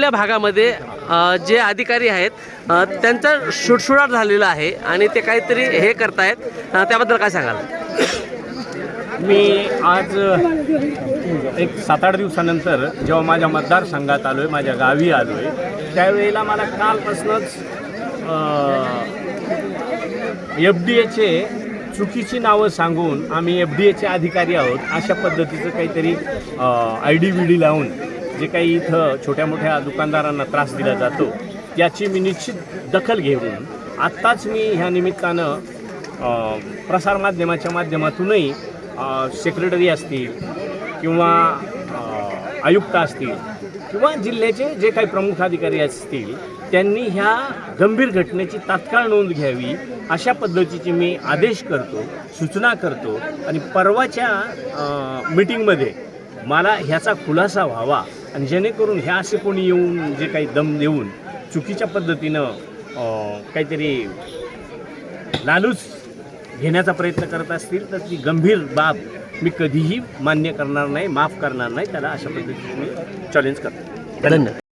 आपल्या भागामध्ये जे अधिकारी आहेत त्यांचा शुटशुडाट झालेला आहे आणि ते काहीतरी हे करतायत. त्याबद्दल काय सांगाल? मी आज एक सात आठ दिवसानंतर जेव्हा माझ्या मतदारसंघात आलो आहे माझ्या गावी आलो आहे त्यावेळेला मला कालपासूनच एफ डी एचे चुकीची नावं सांगून आम्ही एफ डी एचे अधिकारी आहोत अशा पद्धतीचं काहीतरी आय डी व्ही डी लावून जे काही इथं छोट्या मोठ्या दुकानदारांना त्रास दिला जातो याची मी निश्चित दखल घेऊन आत्ताच मी ह्या निमित्तानं प्रसारमाध्यमाच्या माध्यमातूनही सेक्रेटरी असतील किंवा आयुक्त असतील किंवा जिल्ह्याचे जे काही प्रमुख अधिकारी असतील त्यांनी ह्या गंभीर घटनेची तात्काळ नोंद घ्यावी अशा पद्धतीची मी आदेश करतो सूचना करतो आणि परवाच्या मीटिंगमध्ये मला ह्याचा खुलासा व्हावा आणि जेणेकरून ह्या असे कोणी येऊन जे काही दम देऊन चुकीच्या पद्धतीनं काहीतरी लालूच घेण्याचा प्रयत्न करत असतील तर ती गंभीर बाब मी कधीही मान्य करणार नाही माफ करणार नाही. त्याला अशा पद्धतीने मी चॅलेंज करतो. धन्यवाद.